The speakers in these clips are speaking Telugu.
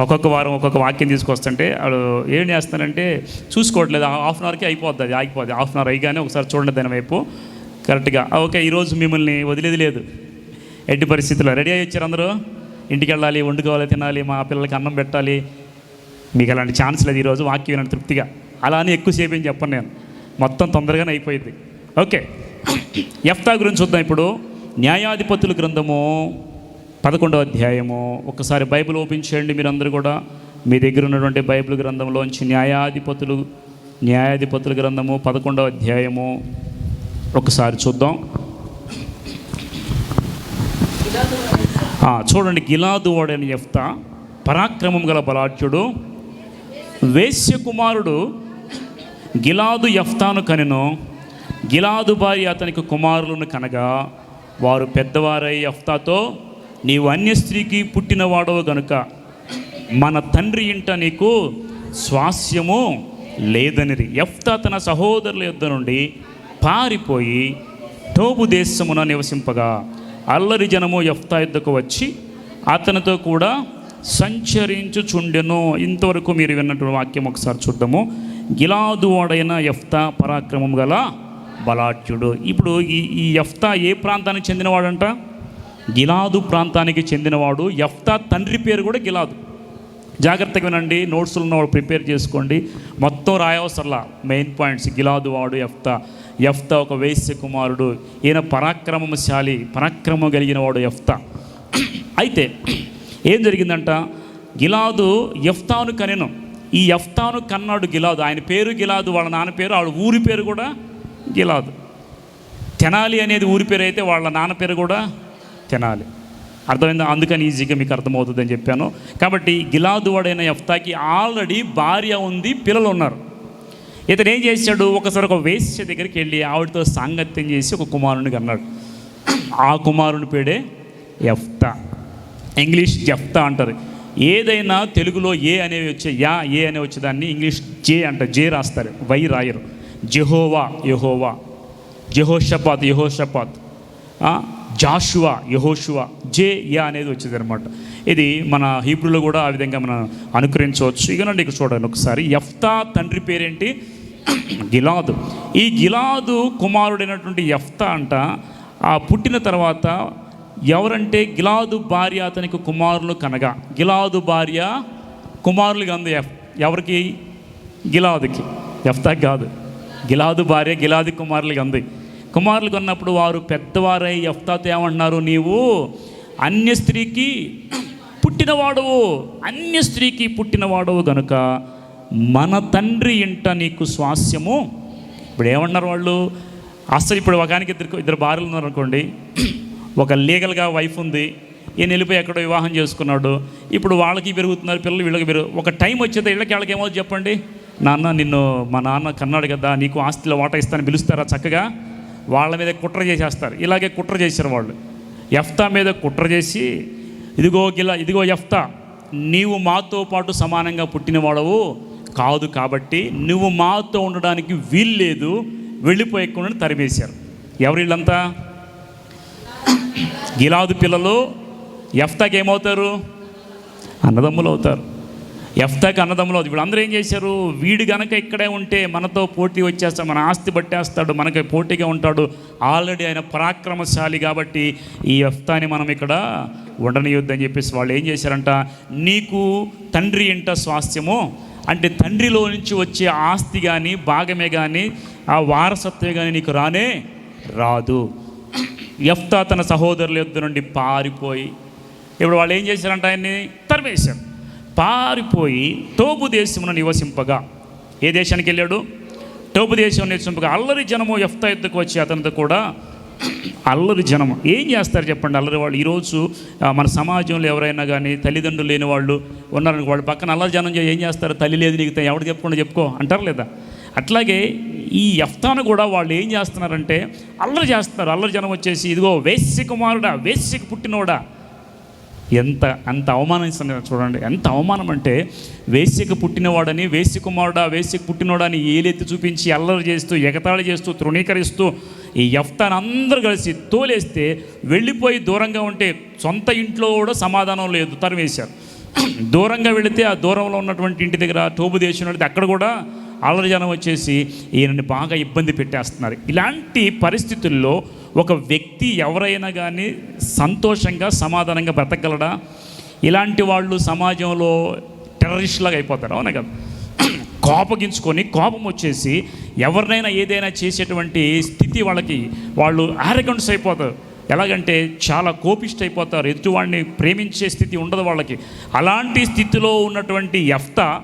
ఒక్కొక్క వారం ఒక్కొక్క వాక్యం తీసుకొస్తుంటే వాడు ఏం చేస్తానంటే చూసుకోవట్లేదు హాఫ్ అన్ అవర్కి అయిపోద్ది అది ఆగిపోద్ది. హాఫ్ అన్ అవర్ అయిగానే ఒకసారి చూడండి దాని వైపు. కరెక్ట్గా. ఓకే ఈరోజు మిమ్మల్ని వదిలేది లేదు. ఎట్టి పరిస్థితుల్లో. రెడీ అయ్యి వచ్చారు అందరూ? ఇంటికి వెళ్ళాలి వండుకోవాలి తినాలి మా పిల్లలకి అన్నం పెట్టాలి. మీకు అలాంటి ఛాన్స్ లేదు ఈరోజు వాక్యం వినండి తృప్తిగా. అలా అని ఎక్కువసేపు ఏం చెప్పను నేను. మొత్తం తొందరగానే అయిపోయింది. ఓకే. ఎఫ్తా గురించి చూద్దాం ఇప్పుడు. న్యాయాధిపతుల గ్రంథము పదకొండవ అధ్యాయము. ఒకసారి బైబిల్ ఓపెన్ చేయండి మీరందరూ కూడా. మీ దగ్గర ఉన్నటువంటి బైబిల్ గ్రంథంలోంచి న్యాయాధిపతులు న్యాయాధిపతుల గ్రంథము పదకొండవ అధ్యాయము. ఒకసారి చూద్దాం. చూడండి గిలాదు వాడని ఎఫ్తా పరాక్రమం గల బలాఢ్యుడు వేశ్య కుమారుడు గిలాదు ఎఫ్తాను కనెను. గిలాదు భార్య అతనికి కుమారులను కనగా వారు పెద్దవారై ఎఫ్తాతో నీవు అన్య స్త్రీకి పుట్టినవాడవు గనుక మన తండ్రి ఇంట నీకు స్వాస్యము లేదనిరి. ఎఫ్తా తన సహోదరుల యుద్ధ నుండి పారిపోయి టోబు దేశమున నివసింపగా అల్లరి జనము ఎఫ్తా యుద్ధకు వచ్చి అతనితో కూడా సంచరించుచుండెను. ఇంతవరకు మీరు విన్నటువంటి వాక్యం ఒకసారి చూద్దాము. గిలాదు వాడైన ఎఫ్తా పరాక్రమం గల బలాఢ్యుడు. ఇప్పుడు ఈ ఈ ఎఫ్తా ఏ ప్రాంతానికి చెందినవాడంట? గిలాదు ప్రాంతానికి చెందినవాడు. ఎఫ్తా తండ్రి పేరు కూడా గిలాదు. జాగ్రత్తగా వినండి నోట్స్లు ఉన్నవాడు ప్రిపేర్ చేసుకోండి. మొత్తం రాయవసరలా. మెయిన్ పాయింట్స్ గిలాదు వాడు ఎఫ్తా ఎఫ్తా ఒక వేశ్య కుమారుడు. ఈయన పరాక్రమశాలి పరాక్రమం కలిగిన వాడు ఎఫ్తా అయితే ఏం జరిగిందంట? గిలాదు ఎఫ్తాను కనెను. ఈ ఎఫ్తాను కన్నాడు గిలాదు. ఆయన పేరు గిలాదు వాళ్ళ నాన్న పేరు వాళ్ళ ఊరి పేరు కూడా గిలాదు. తెనాలి అనేది ఊరి పేరు అయితే వాళ్ళ నాన్న పేరు కూడా తినాలి. అర్థమైందా? అందుకని ఈజీగా మీకు అర్థమవుతుందని చెప్పాను. కాబట్టి గిలాదు వాడైన ఎఫ్తాకి ఆల్రెడీ భార్య ఉంది పిల్లలు ఉన్నారు. ఇతను ఏం చేశాడు? ఒకసారి ఒక వేశ్య దగ్గరికి వెళ్ళి ఆవిడతో సాంగత్యం చేసి ఒక కుమారుని అన్నాడు ఆ కుమారుని పేడే ఎఫ్తా ఇంగ్లీష్ జఫ్తా అంటారు. ఏదైనా తెలుగులో ఏ అనేవి వచ్చే యా ఏ అనే వచ్చేదాన్ని ఇంగ్లీష్ జే అంట జే రాస్తారు. వై రాయరు. జెహోవా యహోవా. జెహోషపాత్ యహోషపాత్. జాషువా యహోషువా జే యా అనేది వచ్చేది అనమాట ఇది మన హీబ్రూలో కూడా ఆ విధంగా మనం అనుకరించవచ్చు. ఇక నుండి ఇక్కడ చూడండి ఒకసారి. ఎఫ్తా తండ్రి పేరేంటి? గిలాదు. ఈ గిలాదు కుమారుడైనటువంటి ఎఫ్తా అంట ఆ పుట్టిన తర్వాత ఎవరంటే గిలాదు భార్య అతనికి కుమారులు కనగా. గిలాదు భార్య కుమారులు కంది ఎఫ్ ఎవరికి? గిలాదుకి. ఎఫ్తా కాదు. గిలాదు భార్య గిలాది కుమారులు అంది కుమారులు కొన్నప్పుడు వారు పెద్దవారై ఎఫ్తాతో ఏమంటున్నారు? నీవు అన్య స్త్రీకి పుట్టినవాడవు అన్య స్త్రీకి పుట్టినవాడవు గనుక మన తండ్రి ఇంట నీకు స్వాస్యము. ఇప్పుడు ఏమన్నారు వాళ్ళు? అసలు ఇప్పుడు ఒకనికి ఇద్దరు ఇద్దరు భార్యలు ఉన్నారు అనుకోండి ఒక లీగల్గా వైఫ్ ఉంది. ఈయన వెళ్ళిపోయి ఎక్కడో వివాహం చేసుకున్నాడు. ఇప్పుడు వాళ్ళకి పెరుగుతున్నారు పిల్లలు వీళ్ళకి పెరుగు ఒక టైం వచ్చేది వీళ్ళకి వాళ్ళకి ఏమో చెప్పండి? నాన్న నిన్ను మా నాన్న కన్నాడు కదా నీకు ఆస్తిలో వాటా ఇస్తాను పిలుస్తారా చక్కగా? వాళ్ళ మీద కుట్ర చేసేస్తారు. ఇలాగే కుట్ర చేశారు వాళ్ళు. ఎఫ్తా మీద కుట్ర చేసి ఇదిగో గిలా ఇదిగో ఎఫ్తా నీవు మాతో పాటు సమానంగా పుట్టినవాడవు కాదు కాబట్టి నువ్వు మాతో ఉండడానికి వీల్లేదు వెళ్ళిపోయకుండా తరిమేశారు. ఎవరు వీళ్ళంతా? గిలాదు పిల్లలు ఎఫ్తాకి ఏమవుతారు అన్నదమ్ములు అవుతారు. ఎఫ్తాకి అన్నదమ్ములు అవుతారు. ఇప్పుడు అందరూ ఏం చేశారు? వీడు గనక ఇక్కడే ఉంటే మనతో పోటీ వచ్చేస్తాడు మన ఆస్తి పట్టేస్తాడు మనకి పోటీగా ఉంటాడు. ఆల్రెడీ ఆయన పరాక్రమశాలి కాబట్టి ఈ ఎఫ్తాని మనం ఇక్కడ ఉండనియొద్దని చెప్పేసి వాళ్ళు ఏం చేశారంట? నీకు తండ్రి ఇంట స్వాస్థ్యము. అంటే తండ్రిలో నుంచి వచ్చే ఆస్తి కానీ భాగమే కానీ ఆ వారసత్వమే కానీ నీకు రానే రాదు. ఎఫ్తా తన సహోదరుల యొద్ద నుండి పారిపోయి ఇప్పుడు వాళ్ళు ఏం చేశారంట ఆయన్ని తరివేశారు పారిపోయి టోబు దేశమును నివసింపగా. ఏ దేశానికి వెళ్ళాడు? టోబు దేశం నివసింపగా. అల్లరి జనము ఎఫ్తా ఎత్తుకు వచ్చి అతనితో కూడా అల్లరి జనము. ఏం చేస్తారు చెప్పండి అల్లరి వాళ్ళు? ఈరోజు మన సమాజంలో ఎవరైనా కానీ తల్లిదండ్రులు లేని వాళ్ళు ఉన్నారని వాళ్ళు పక్కన అల్లరి జనం చే- ఏం చేస్తారు? తల్లి లేదు నీకు ఎవడు చెప్పకుండా చెప్పుకో. అంటారు లేదా? అట్లాగే ఈ ఎఫ్తాను కూడా వాళ్ళు ఏం చేస్తున్నారంటే అల్లరి చేస్తున్నారు. అల్లరి జనం వచ్చేసి ఇదిగో వేస్య కుమారుడా వేస్యకు పుట్టినోడా. ఎంత అంత అవమానిస్తుంది చూడండి. ఎంత అవమానం అంటే వేశ్యకు పుట్టినవాడని వేసి కుమారుడా వేశ్యకు పుట్టినవాడని ఏలెత్తి చూపించి అల్లరి చేస్తూ ఎగతాళి చేస్తూ తృణీకరిస్తూ ఈ ఎఫ్తాన్ అందరూ కలిసి తోలేస్తే వెళ్ళిపోయి దూరంగా ఉంటే సొంత ఇంట్లో కూడా సమాధానం లేదు తరివేశారు దూరంగా వెళితే ఆ దూరంలో ఉన్నటువంటి ఇంటి దగ్గర టోబు దేశం అక్కడ కూడా అల్లరి జనం వచ్చేసి ఈయనని బాగా ఇబ్బంది పెట్టేస్తున్నారు. ఇలాంటి పరిస్థితుల్లో ఒక వ్యక్తి ఎవరైనా కానీ సంతోషంగా సమాధానంగా బ్రతకగలడా? ఇలాంటి వాళ్ళు సమాజంలో టెర్రరిస్ట్లాగా అయిపోతారు. అవునా కదా? కోపగించుకొని కోపం వచ్చేసి ఎవరినైనా ఏదైనా చేసేటువంటి స్థితి వాళ్ళకి వాళ్ళు ఆరగంట్స్ అయిపోతారు. ఎలాగంటే చాలా కోపిష్ట అయిపోతారు. ఎదుటివాడిని ప్రేమించే స్థితి ఉండదు వాళ్ళకి. అలాంటి స్థితిలో ఉన్నటువంటి ఎఫ్తా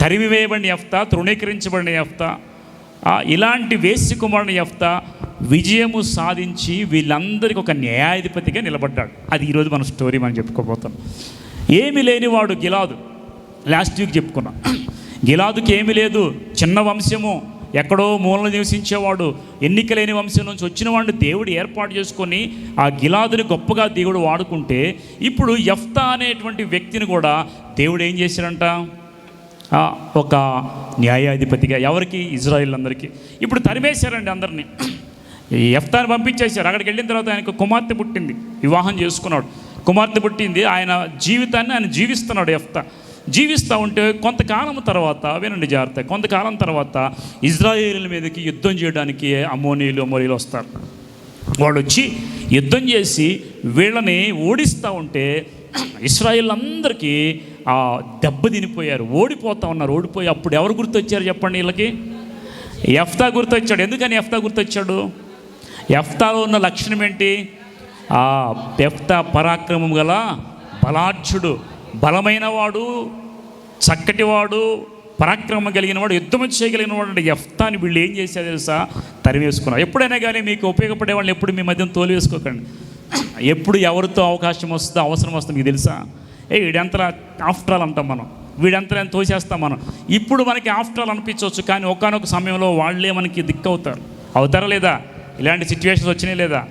తరిమివేయబడిన ఎఫ్తా తృణీకరించబడిన ఎఫ్తా ఇలాంటి వేసి కుమారుని ఎఫ్తా విజయము సాధించి వీళ్ళందరికీ ఒక న్యాయాధిపతిగా నిలబడ్డాడు. అది ఈరోజు మన స్టోరీ మనం చెప్పుకోబోతాం. ఏమి లేనివాడు గిలాదు. లాస్ట్ వీక్ చెప్పుకున్నా. గిలాదుకి ఏమీ లేదు. చిన్న వంశము. ఎక్కడో మూలన నివసించేవాడు. ఎన్నిక లేని వంశం నుంచి వచ్చిన వాడిని దేవుడు ఏర్పాటు చేసుకొని ఆ గిలాదుని గొప్పగా దేవుడు వాడుకుంటే ఇప్పుడు ఎఫ్తా అనేటువంటి వ్యక్తిని కూడా దేవుడు ఏం చేశాడంట? ఒక న్యాయాధిపతిగా ఎవరికి? ఇజ్రాయిల్ అందరికీ ఇప్పుడు తరిమేశారండి అందరినీ. ఈ ఎఫ్తాని పంపించేశారు. అక్కడికి వెళ్ళిన తర్వాత ఆయనకు కుమార్తె పుట్టింది. వివాహం చేసుకున్నాడు. కుమార్తె పుట్టింది. ఆయన జీవితాన్ని ఆయన జీవిస్తున్నాడు ఎఫ్తా జీవిస్తూ ఉంటే కొంతకాలం తర్వాత వినండి జాగ్రత్త కొంతకాలం తర్వాత ఇజ్రాయేల్ మీదకి యుద్ధం చేయడానికి అమోనీలు అమోనీలు వస్తారు. వాళ్ళు వచ్చి యుద్ధం చేసి వీళ్ళని ఓడిస్తూ ఉంటే ఇస్రాయిల్ అందరికీ ఆ దెబ్బ తినిపోయారు. ఓడిపోతా ఉన్నారు. ఓడిపోయి అప్పుడు ఎవరు గుర్తొచ్చారు చెప్పండి వీళ్ళకి? ఎఫ్తా గుర్తొచ్చాడు. ఎందుకని ఎఫ్తా గుర్తొచ్చాడు? ఎఫ్తాలో ఉన్న లక్షణం ఏంటి? ఆ ఎఫ్తా పరాక్రమం గల బలాఢ్యుడు బలమైన వాడు చక్కటివాడు పరాక్రమం కలిగిన వాడు యుద్ధం చేయగలిగిన వాడు అంటే ఎఫ్తాని వీళ్ళు ఏం చేశారు తెలుసా? తరివేసుకున్నారు ఎప్పుడైనా కానీ మీకు ఉపయోగపడే వాళ్ళని ఎప్పుడు మీ మధ్యన తోలివేసుకోకండి ఎప్పుడు ఎవరితో అవకాశం వస్తుందో అవసరం వస్తుందో మీకు తెలుసా? ఏ వీడంతలా ఆఫ్టర్ ఆల్ అంటాం మనం. వీడంతలా తోసేస్తాం మనం. ఇప్పుడు మనకి ఆఫ్టర్ ఆల్ అనిపించవచ్చు కానీ ఒకనొక సమయంలో వాళ్ళే మనకి దిక్కు అవుతారు అవుతారా లేదా? ఇలాంటి సిచ్యువేషన్స్ వచ్చినాయి లేదా?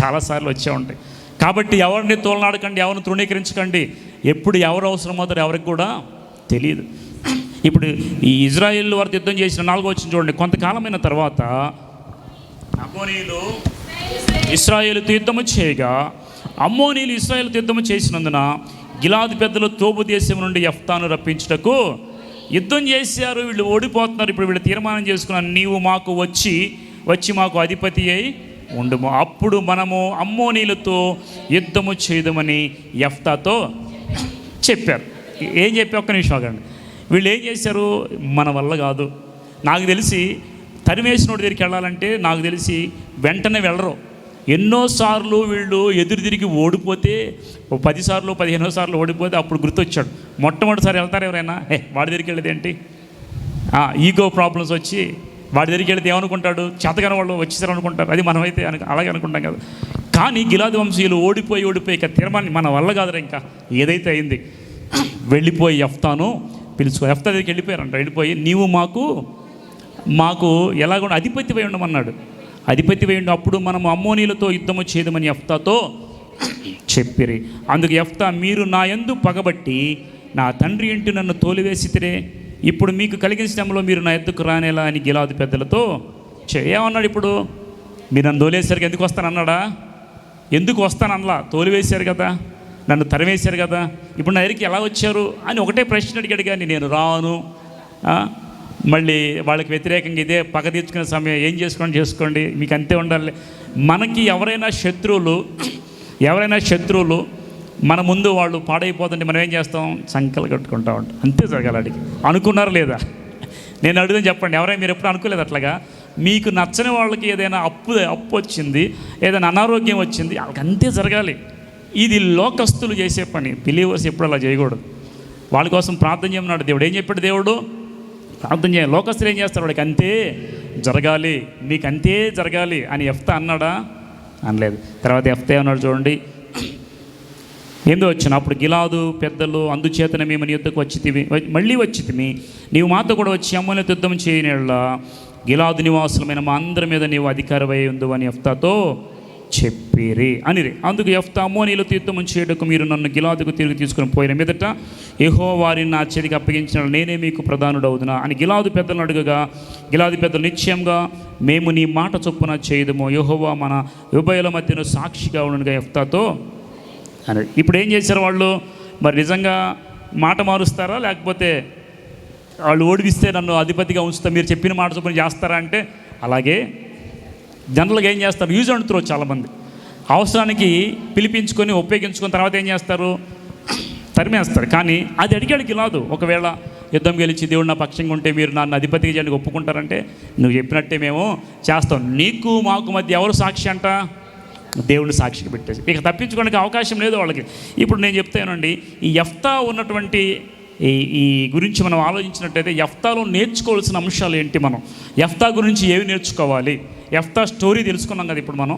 చాలాసార్లు వచ్చే ఉంటాయి. కాబట్టి ఎవరిని తోలనాడకండి ఎవరిని తృణీకరించకండి ఎప్పుడు ఎవరు అవసరం అవుతారు ఎవరికి కూడా తెలియదు. ఇప్పుడు ఈ ఇజ్రాయిల్ వారితో యుద్ధం చేసిన నాలుగో వచ్చిన చూడండి కొంతకాలమైన తర్వాత అమోనీలు ఇస్రాయేలుతో యుద్ధము చేయగా అమ్మోనీలు ఇస్రాయేల్తో యుద్ధము చేసినందున గిలాదు పెద్దలు తోపు దేశం నుండి ఎఫ్తాను రప్పించుటకు యుద్ధం చేశారు వీళ్ళు ఓడిపోతున్నారు. ఇప్పుడు వీళ్ళు తీర్మానం చేసుకున్నారు నీవు మాకు వచ్చి వచ్చి మాకు అధిపతి అయి ఉండుము. అప్పుడు మనము అమ్మోనీలతో యుద్ధము చేయదమని ఎఫ్తాతో చెప్పారు. ఏం చెప్పి ఒక్క నిమిషం ఆగండి. వీళ్ళు ఏం చేశారు? మన వల్ల కాదు. నాకు తెలిసి తరిమేసినోడి దగ్గరికి వెళ్ళాలంటే నాకు తెలిసి వెంటనే వెళ్ళరు. ఎన్నోసార్లు వీళ్ళు ఎదురు తిరిగి ఓడిపోతే పదిసార్లు పదిహేనో సార్లు ఓడిపోతే అప్పుడు గుర్తొచ్చాడు. మొట్టమొదటిసారి వెళ్తారు ఎవరైనా? ఏ వాడి దగ్గరికి వెళ్ళేది ఏంటి? ఈగో ప్రాబ్లమ్స్ వచ్చి వాడి దగ్గరికి వెళితే ఏమనుకుంటాడు? చేతగాని వాళ్ళు వచ్చేసారు అనుకుంటారు అది మనమైతే అను అలాగే అనుకుంటాం కదా. కానీ గిలాది వంశీయులు ఓడిపోయి ఓడిపోయి ఇక తీర్మానం మన వల్ల కాదురా ఇంకా. ఏదైతే అయింది వెళ్ళిపోయి ఎఫ్తాను పిలుచుకో ఎఫ్తా దగ్గరికి వెళ్ళిపోయారంట. వెళ్ళిపోయి నీవు మాకు మాకు ఎలాగో అధిపతి ఉండమన్నాడు. అధిపతి వేయండి. అప్పుడు మనం అమ్మోనీలతో యుద్ధము చేయదమని ఎఫ్తాతో చెప్పిరి. అందుకు ఎఫ్తా మీరు నా ఎందు పగబట్టి నా తండ్రి ఇంటి నన్ను తోలివేసితిరే ఇప్పుడు మీకు కలిగిన శ్రమలో మీరు నా ఎద్దుకు రానేలా అని గిలాది పెద్దలతో చేయమన్నాడు ఇప్పుడు? మీరు నన్ను తోలేసరికి ఎందుకు వస్తానన్నాడా? ఎందుకు వస్తానన్నలా తోలివేశారు కదా నన్ను తరివేశారు కదా. ఇప్పుడు నా దగ్గరికి ఎలా వచ్చారు అని ఒకటే ప్రశ్న అడిగాడు కానీ నేను రాను. మళ్ళీ వాళ్ళకి వ్యతిరేకంగా ఇదే పగ తీర్చుకునే సమయం ఏం చేసుకోండి చేసుకోండి మీకు అంతే ఉండాలి. మనకి ఎవరైనా శత్రువులు ఎవరైనా శత్రువులు మన ముందు వాళ్ళు పాడైపోతుంటే మనం ఏం చేస్తాం? సంకలు కట్టుకుంటా ఉంటాం. అంతే జరగాలి అడిగి. అనుకున్నారా లేదా? నేను అడుగుదని చెప్పండి. ఎవరైనా మీరు ఎప్పుడు అనుకోలేదు అట్లాగా? మీకు నచ్చని వాళ్ళకి ఏదైనా అప్పు అప్పు వచ్చింది ఏదైనా అనారోగ్యం వచ్చింది వాళ్ళకి అంతే జరగాలి. ఇది లోకస్తులు చేసే పని. బిలీవర్స్ ఎప్పుడు అలా చేయకూడదు. వాళ్ళ కోసం ప్రార్థన చేయమన్నాడు దేవుడు. ఏం చెప్పాడు దేవుడు? ప్రార్థన చేయాలి లోకస్తులు ఏం చేస్తారు? వాడికి అంతే జరగాలి మీకు అంతే జరగాలి అని ఎఫ్తా అన్నాడా? అనలేదు. తర్వాత ఎఫ్తే అన్నాడు చూడండి. ఏందో వచ్చిన? అప్పుడు గిలాదు పెద్దలు అందుచేతన మేము నీ యుద్ధకు వచ్చితివి మళ్ళీ వచ్చితిమి. నీవు మాతో కూడా వచ్చి అమ్మని యుద్ధం చేయనిళ్ళ గిలాదు నివాసులమైన మా అందరి మీద నీవు అధికారమై ఉందు అని ఎఫ్తాతో చెప్పిరి. అనిరి. అందుకు ఎఫ్తా అమ్మోనీలతో యుద్ధం చేయటకు మీరు నన్ను గిలాదుకు తిరిగి తీసుకుని పోయిన మీదట ఏహో వారిని నా చేతికి అప్పగించిన నేనే మీకు ప్రధానుడవుదునా? అని గిలాదు పెద్దలను అడుగగా గిలాది పెద్దలు నిశ్చయంగా మేము నీ మాట చొప్పున చేయదుము. యహోవా మన ఉభయల మధ్యన సాక్షిగా ఉండగా ఎఫ్తాతో అని. ఇప్పుడు ఏం చేశారు వాళ్ళు? మరి నిజంగా మాట మారుస్తారా? లేకపోతే వాళ్ళు ఓడిపిస్తే నన్ను అధిపతిగా ఉంచుతా మీరు చెప్పిన మాట చొప్పున చేస్తారా అంటే? అలాగే జనరల్గా ఏం చేస్తారు? యూజ్ అండ్ త్రో చాలామంది. అవసరానికి పిలిపించుకొని ఉపయోగించుకున్న తర్వాత ఏం చేస్తారు? తరిమేస్తారు. కానీ అది అడిగాడికి రాదు. ఒకవేళ యుద్ధం గెలిచి దేవుడు నా పక్షంగా ఉంటే మీరు నన్ను అధిపతిగా చేయడానికి ఒప్పుకుంటారంటే నువ్వు చెప్పినట్టే మేము చేస్తాం. నీకు మాకు మధ్య ఎవరు సాక్షి అంట? దేవుడిని సాక్షికి పెట్టేసి. ఇక తప్పించుకోవడానికి అవకాశం లేదు వాళ్ళకి. ఇప్పుడు నేను చెప్తానండి ఈ ఎఫ్తా ఉన్నటువంటి ఈ ఈ గురించి మనం ఆలోచించినట్టయితే ఎఫ్తాలో నేర్చుకోవాల్సిన అంశాలు ఏంటి మనం? ఎఫ్తా గురించి ఏమి నేర్చుకోవాలి? ఎఫ్తా స్టోరీ తెలుసుకున్నాం కదా ఇప్పుడు మనం.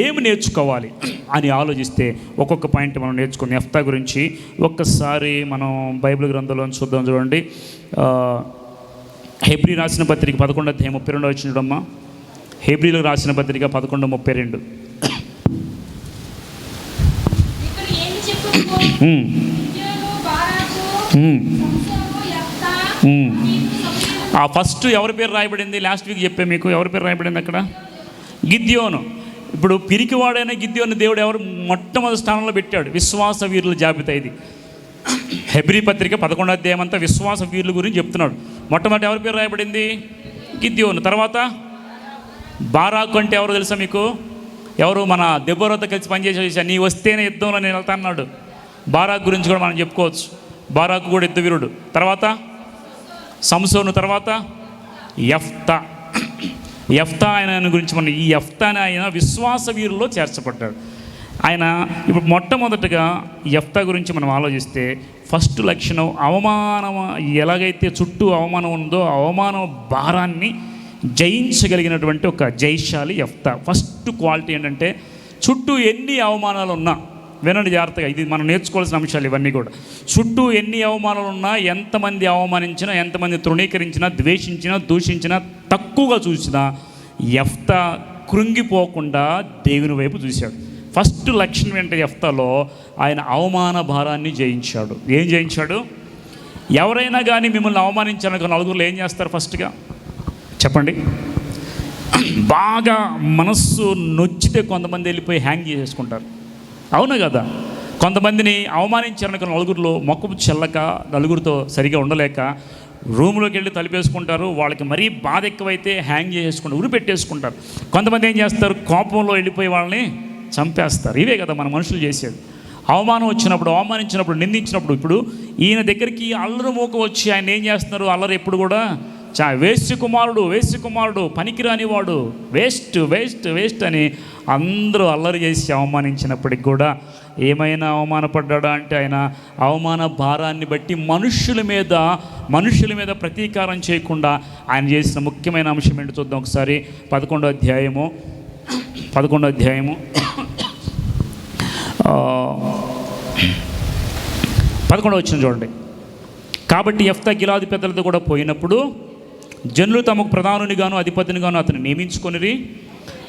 ఏమి నేర్చుకోవాలి అని ఆలోచిస్తే ఒక్కొక్క పాయింట్ మనం నేర్చుకుని ఎఫ్తా గురించి ఒక్కసారి మనం బైబిల్ గ్రంథంలో చూద్దాం చూడండి. హెబ్రీ రాసిన పత్రిక పదకొండు అధ్యాయం ముప్పై రెండు వచ్చిన చూడమ్మా. హెబ్రీలో రాసిన పత్రిక పదకొండు ముప్పై రెండు ఇక్కడ ఏమి చెప్పుకో ఉమ్, విద్యను బారాకు ఉమ్, సంసోను యెఫ్తా ఉమ్. నీకు సమూయేలు Hmm. Hmm. ఆ ఫస్ట్ ఎవరి పేరు రాయబడింది? లాస్ట్ వీక్ చెప్పే మీకు ఎవరి పేరు రాయబడింది అక్కడ? గిద్యోను. ఇప్పుడు పిరికివాడైన గిద్యోను దేవుడు ఎవరు? మొట్టమొదటి స్థానంలో పెట్టాడు. విశ్వాస వీరుల జాబితా ఇది. హెబ్రి పత్రిక పదకొండో అధ్యాయం అంతా విశ్వాస వీరుల గురించి చెప్తున్నాడు. మొట్టమొదటి ఎవరి పేరు రాయబడింది? గిద్యోను. తర్వాత బారాకు అంటే ఎవరు తెలుసా మీకు? ఎవరు మన దెబ్బరతో కలిసి పనిచేసే నీ వస్తేనే యుద్ధంలో నేను వెళ్తా అన్నాడు. బారాకు గురించి కూడా మనం చెప్పుకోవచ్చు. బారాకు కూడా యుద్ధ వీరుడు. తర్వాత? సంసోను తర్వాత? ఎఫ్తా ఎఫ్తా ఆయన గురించి మనం ఈ ఎఫ్తా అనే ఆయన విశ్వాస వీరుల్లో చేర్చబడ్డాడు. ఆయన ఇప్పుడు మొట్టమొదటగా ఎఫ్తా గురించి మనం ఆలోచిస్తే ఫస్ట్ లక్షణం అవమానం ఎలాగైతే చుట్టూ అవమానం ఉందో అవమానం భారాన్ని జయించగలిగినటువంటి ఒక జైశాలి ఎఫ్తా ఫస్ట్ క్వాలిటీ ఏంటంటే చుట్టూ ఎన్ని అవమానాలు ఉన్నా వినండి జాగ్రత్తగా ఇది మనం నేర్చుకోవాల్సిన అంశాలు ఇవన్నీ కూడా. చుట్టూ ఎన్ని అవమానాలు ఉన్నా ఎంతమంది అవమానించినా ఎంతమంది తృణీకరించినా ద్వేషించినా దూషించినా తక్కువగా చూసినా ఎఫ్తా కృంగిపోకుండా దేవుని వైపు చూశాడు. ఫస్ట్ లక్షణం వెంట ఎఫ్తాలో ఆయన అవమాన భారాన్ని జయించాడు. ఏం జయించాడు? ఎవరైనా కానీ మిమ్మల్ని అవమానించాలనుకో నలుగురులో ఏం చేస్తారు ఫస్ట్గా? చెప్పండి. బాగా మనస్సు నొచ్చితే కొంతమంది వెళ్ళిపోయి హ్యాంగ్ చేసేసుకుంటారు. అవును కదా. కొంతమందిని అవమానించారనుకో నలుగురిలో మొక్కపు చెల్లక నలుగురితో సరిగా ఉండలేక రూమ్లోకి వెళ్ళి తలిపేసుకుంటారు. వాళ్ళకి మరీ బాధ ఎక్కువైతే హ్యాంగ్ చేసేసుకుంటారు ఉరి పెట్టేసుకుంటారు కొంతమంది ఏం చేస్తారు? కోపంలో వెళ్ళిపోయి వాళ్ళని చంపేస్తారు. ఇవే కదా మన మనుషులు చేసేది. అవమానం వచ్చినప్పుడు అవమానించినప్పుడు నిందించినప్పుడు ఇప్పుడు ఈయన దగ్గరికి అల్లరి మూక వచ్చి ఆయన ఏం చేస్తున్నారు? అల్లరి ఎప్పుడు కూడా చా వేస్ట్ కుమారుడు వేస్ట్ కుమారుడు పనికిరాని వాడు. వేస్ట్ వేస్ట్ వేస్ట్ అని అందరూ అల్లరి చేసి అవమానించినప్పటికి కూడా ఏమైనా అవమానపడ్డాడా అంటే ఆయన అవమాన భారాన్ని బట్టి మనుషుల మీద మనుషుల మీద ప్రతీకారం చేయకుండా ఆయన చేసిన ముఖ్యమైన అంశం ఏంటి చూద్దాం ఒకసారి. పదకొండో అధ్యాయము. పదకొండో అధ్యాయము. పదకొండో వచ్చిన చూడండి. కాబట్టి ఎఫ్తా గిలాది పెద్దలతో కూడా పోయినప్పుడు జనులు తమకు ప్రధానునిగాను అధిపతినిగాను అతను నియమించుకొనిరి.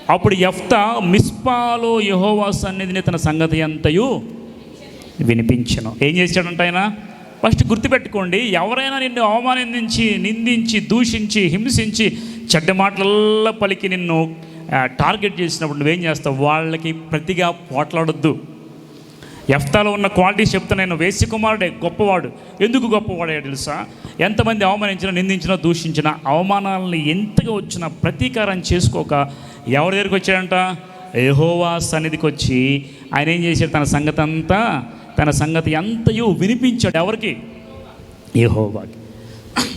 అప్పుడు ఎఫ్తా మిస్పాలో యహోవా సన్నిధిని తన సంగతి అంతయు వినిపించను. ఏం చేశాడంట ఆయన? ఫస్ట్ గుర్తుపెట్టుకోండి ఎవరైనా నిన్ను అవమానించి నిందించి దూషించి హింసించి చెడ్డ మాటలల్లా పలికి నిన్ను టార్గెట్ చేసినప్పుడు నువ్వేం చేస్తావు? వాళ్ళకి ప్రతిగా పోట్లాడొద్దు. ఎఫ్తాలో ఉన్న క్వాలిటీస్ చెప్తా నేను వేసి కుమారుడే గొప్పవాడు. ఎందుకు గొప్పవాడే తెలుసా? ఎంతమంది అవమానించినా నిందించినా దూషించినా అవమానాలను ఎంతగా వచ్చినా ప్రతీకారం చేసుకోక ఎవరి దగ్గరికి వచ్చాడంట? యెహోవా సన్నిధికి వచ్చి ఆయన ఏం చేశాడు? తన సంగతి అంతా తన సంగతి ఎంతయో వినిపించాడు ఎవరికి? యెహోవాకి.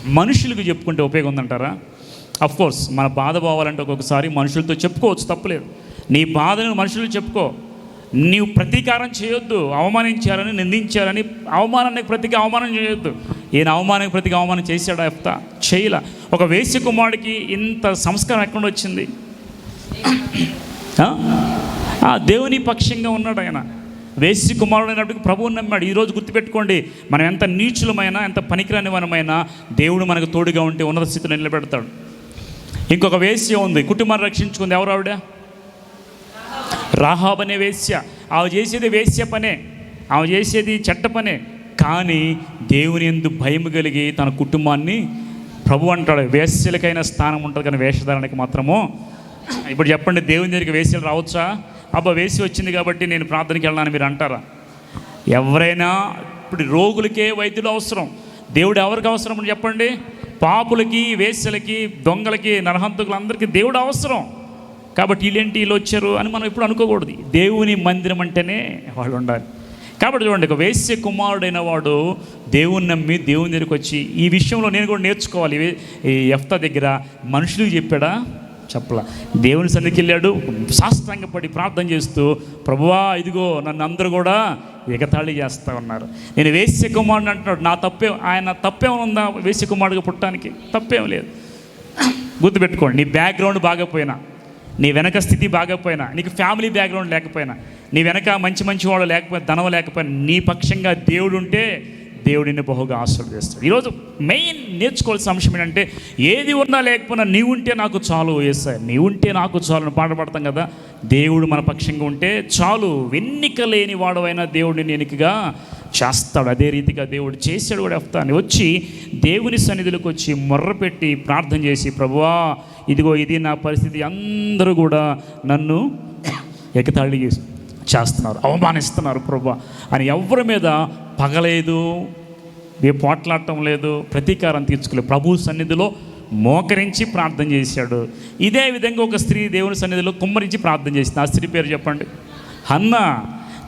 మనుషులకు చెప్పుకుంటే ఉపయోగం ఉందంటారా? అఫ్కోర్స్ మన బాధ పోవాలంటే ఒక్కొక్కసారి మనుషులతో చెప్పుకోవచ్చు తప్పులేదు. నీ బాధను మనుషులు చెప్పుకో. నీవు ప్రతీకారం చేయొద్దు అవమానించారని నిందించారని అవమానానికి ప్రతిగా అవమానం చేయొద్దు. ఈయన అవమానానికి ప్రతిగా అవమానం చేశాడా చెప్తా చేయలా. ఒక వేశ్య కుమారుడికి ఇంత సంస్కారం ఎక్కడ వచ్చింది దేవుని పక్షంగా ఉన్నాడు ఆయన. వేసి కుమారుడు అయినప్పటికీ ప్రభువుని నమ్మాడు. ఈరోజు గుర్తుపెట్టుకోండి మనం ఎంత నీచులమైనా ఎంత పనికిరాని మనమైనా దేవుడు మనకు తోడుగా ఉంటే ఉన్నత స్థితిలో నిలబెడతాడు. ఇంకొక వేశ్య ఉంది కుటుంబాన్ని రక్షించుకుంది ఎవరు ఆవిడ? రాహాబ్ అనే వేశ్య. ఆమె చేసేది వేశ్య పనే. ఆమె చేసేది చెడ్డ పనే. కానీ దేవుని ఎందు భయం కలిగి తన కుటుంబాన్ని ప్రభు అంటాడు వేశ్యలకైన స్థానం ఉంటుంది కానీ వేషధారణకి మాత్రము. ఇప్పుడు చెప్పండి దేవుని దగ్గరికి వేశ్యలు రావచ్చా? అబ్బా వేసి వచ్చింది కాబట్టి నేను ప్రార్థనకి వెళ్ళాలని మీరు అంటారా? ఎవరైనా ఇప్పుడు రోగులకే వైద్యులు అవసరం. దేవుడు ఎవరికి అవసరం అని చెప్పండి? పాపులకి వేశ్యలకి దొంగలకి నరహంతకులందరికీ దేవుడు అవసరం. కాబట్టి వీళ్ళేంటి వీళ్ళు వచ్చారు అని మనం ఎప్పుడు అనుకోకూడదు. దేవుని మందిరం అంటేనే వాళ్ళు ఉండాలి. కాబట్టి చూడండి ఒక వేశ్య కుమారుడైన వాడు దేవుని నమ్మి దేవుని దగ్గరికి వచ్చి ఈ విషయంలో నేను కూడా నేర్చుకోవాలి. ఈ ఎఫ్తా దగ్గర మనుషులకు చెప్పాడా? చెప్పలా. దేవుని సన్నిధికి వెళ్ళాడు సాష్టాంగపడి ప్రార్థన చేస్తూ ప్రభువా ఇదిగో నన్ను అందరూ కూడా ఎగతాళి చేస్తూ ఉన్నారు. నేను వేశ్య కుమారుడు అంటున్నాడు. నా తప్పే ఆయన తప్పేమో ఉందా వేశ్య కుమారుడిగా పుట్టడానికి? తప్పేం లేదు. గుర్తుపెట్టుకోండి నీ బ్యాక్గ్రౌండ్ బాగపోయినా నీ వెనక స్థితి బాగపోయినా నీకు ఫ్యామిలీ బ్యాక్గ్రౌండ్ లేకపోయినా నీ వెనక మంచి మంచి వాళ్ళు లేకపోయినా ధనం లేకపోయినా నీ పక్షంగా దేవుడు ఉంటే దేవుడిని బహుగా ఆశీర్వదిస్తాడు ఈరోజు మెయిన్ నేర్చుకోవాల్సిన అంశం ఏంటంటే ఏది ఉన్నా లేకపోయినా నీవు ఉంటే నాకు చాలు వేస్తాయి నీ ఉంటే నాకు చాలు అని పాట పాడతాం కదా. దేవుడు మన పక్షంగా ఉంటే చాలు. వెన్నిక లేని వాడవైనా దేవుడిని ఎన్నికగా చేస్తాడు. అదే రీతిగా దేవుడు చేశాడు కూడా చెప్తాను వచ్చి దేవుని సన్నిధిలోకి వచ్చి మొర్రపెట్టి ప్రార్థన చేసి ప్రభువా ఇదిగో ఇది నా పరిస్థితి. అందరూ కూడా నన్ను ఎగతాళి చేస్తున్నారు అవమానిస్తున్నారు ప్రభు. అని ఎవరి మీద పగలేదు ఏ పోట్లాడటం లేదు ప్రతీకారం తీర్చుకోలేదు. ప్రభు సన్నిధిలో మోకరించి ప్రార్థన చేశాడు. ఇదే విధంగా ఒక స్త్రీ దేవుని సన్నిధిలో కుమ్మరించి ప్రార్థన చేసింది. ఆ స్త్రీ పేరు చెప్పండి. అన్న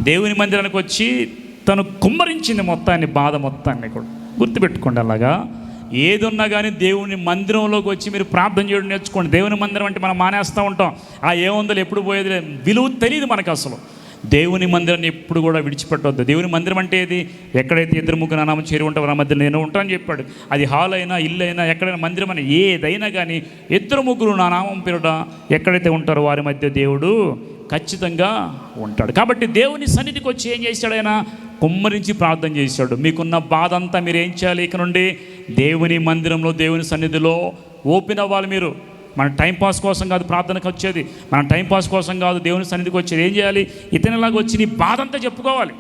దేవుని మందిరానికి వచ్చి తను కుమ్మరించింది మొత్తాన్ని బాధ మొత్తాన్ని కూడా గుర్తుపెట్టుకోండి అలాగా. ఏది ఉన్నా కానీ దేవుని మందిరంలోకి వచ్చి మీరు ప్రార్థన చేయడం నేర్చుకోండి. దేవుని మందిరం అంటే మనం మానేస్తూ ఉంటాం. ఆ ఏముందో ఎప్పుడు పోయేది లేదు. విలువ తెలియదు మనకు అసలు. దేవుని మందిరాన్ని ఎప్పుడు కూడా విడిచిపెట్టవద్దు. దేవుని మందిరం అంటే ఏది? ఎక్కడైతే ఇద్దరు ముగ్గురు నామం చేరి ఉంటావు ఆ మధ్య నేను ఉంటానని చెప్పాడు. అది హాల్ అయినా ఇల్లు అయినా ఎక్కడైనా మందిరం అయినా ఏదైనా కానీ ఇద్దరు ముగ్గురు నా నామం పేరుట ఎక్కడైతే ఉంటారో వారి మధ్య దేవుడు ఖచ్చితంగా ఉంటాడు. కాబట్టి దేవుని సన్నిధికి వచ్చి ఏం చేశాడు ఆయన? కుమ్మరించి ప్రార్థన చేశాడు. మీకున్న బాధ అంతా మీరు ఏం చేయాలి? ఇక నుండి దేవుని మందిరంలో దేవుని సన్నిధిలో ఓపెన్ అవ్వాలి మీరు. మన టైంపాస్ కోసం కాదు ప్రార్థనకు వచ్చేది. మన టైంపాస్ కోసం కాదు దేవుని సన్నిధికి వచ్చేది ఏం చేయాలి? ఇతనిలాగా వచ్చి నీ బాధ అంతా చెప్పుకోవాలి.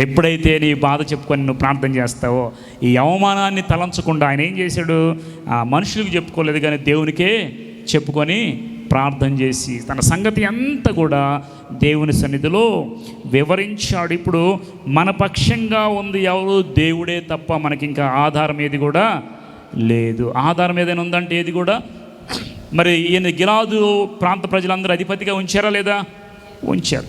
ఎప్పుడైతే నీ బాధ చెప్పుకొని నువ్వు ప్రార్థన చేస్తావో ఈ అవమానాన్ని తలంచకుండా ఆయన ఏం చేశాడు? ఆ మనుషులకు చెప్పుకోలేదు కానీ దేవునికే చెప్పుకొని ప్రార్థన చేసి తన సంగతి అంతా కూడా దేవుని సన్నిధిలో వివరించాడు. ఇప్పుడు మన పక్షంగా ఉంది ఎవరు? దేవుడే తప్ప మనకి ఇంకా ఆధారం ఏది కూడా లేదు. ఆధారం ఏదైనా ఉందంటే ఏది కూడా? మరి ఈయన గిలాదు ప్రాంత ప్రజలందరూ అధిపతిగా ఉంచారా లేదా? ఉంచారు.